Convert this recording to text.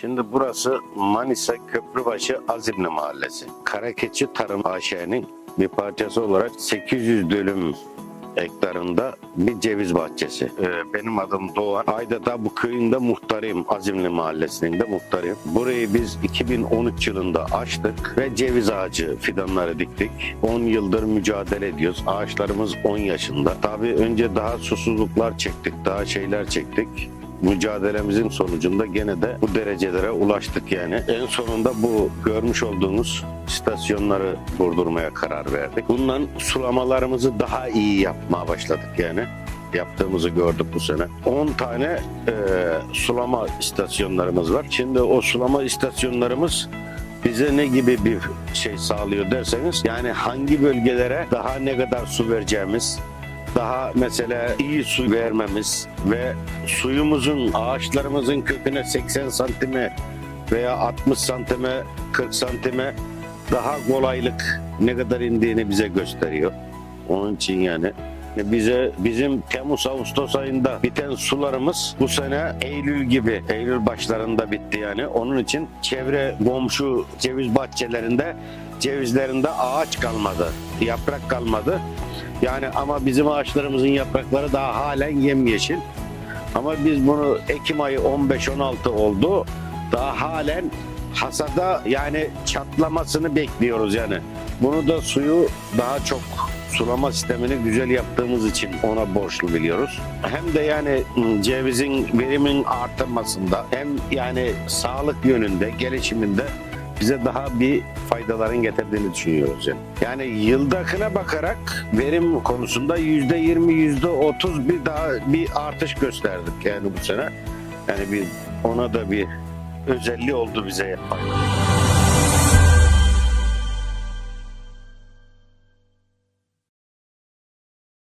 Şimdi burası Manisa Köprübaşı Azimli Mahallesi. Karakeçi Tarım AŞ'nin bir parçası olarak 800 dönüm hektarında bir ceviz bahçesi. Ee, benim adım Doğan. Aydata bu köyünde muhtarıyım. Azimli Mahallesi'nin de muhtarıyım. Burayı biz 2013 yılında açtık ve ceviz ağacı fidanları diktik. 10 yıldır mücadele ediyoruz. Ağaçlarımız 10 yaşında. Tabii önce daha susuzluklar çektik, daha şeyler çektik mücadelemizin sonucunda gene de bu derecelere ulaştık yani. En sonunda bu görmüş olduğunuz istasyonları durdurmaya karar verdik. Bundan sulamalarımızı daha iyi yapmaya başladık yani. Yaptığımızı gördük bu sene. 10 tane e, sulama istasyonlarımız var. Şimdi o sulama istasyonlarımız bize ne gibi bir şey sağlıyor derseniz yani hangi bölgelere daha ne kadar su vereceğimiz, daha mesela iyi su vermemiz ve suyumuzun ağaçlarımızın köküne 80 santime veya 60 santime 40 santime daha kolaylık ne kadar indiğini bize gösteriyor. Onun için yani bize bizim Temmuz Ağustos ayında biten sularımız bu sene Eylül gibi Eylül başlarında bitti yani. Onun için çevre komşu ceviz bahçelerinde cevizlerinde ağaç kalmadı, yaprak kalmadı. Yani ama bizim ağaçlarımızın yaprakları daha halen yemyeşil. Ama biz bunu Ekim ayı 15-16 oldu. Daha halen hasada yani çatlamasını bekliyoruz yani. Bunu da suyu daha çok sulama sistemini güzel yaptığımız için ona borçlu biliyoruz. Hem de yani ım, cevizin verimin artırmasında hem yani sağlık yönünde, gelişiminde bize daha bir faydaların getirdiğini düşünüyoruz yani. Yani yıldakına bakarak verim konusunda yüzde yirmi, yüzde otuz bir daha bir artış gösterdik yani bu sene. Yani bir ona da bir özelliği oldu bize.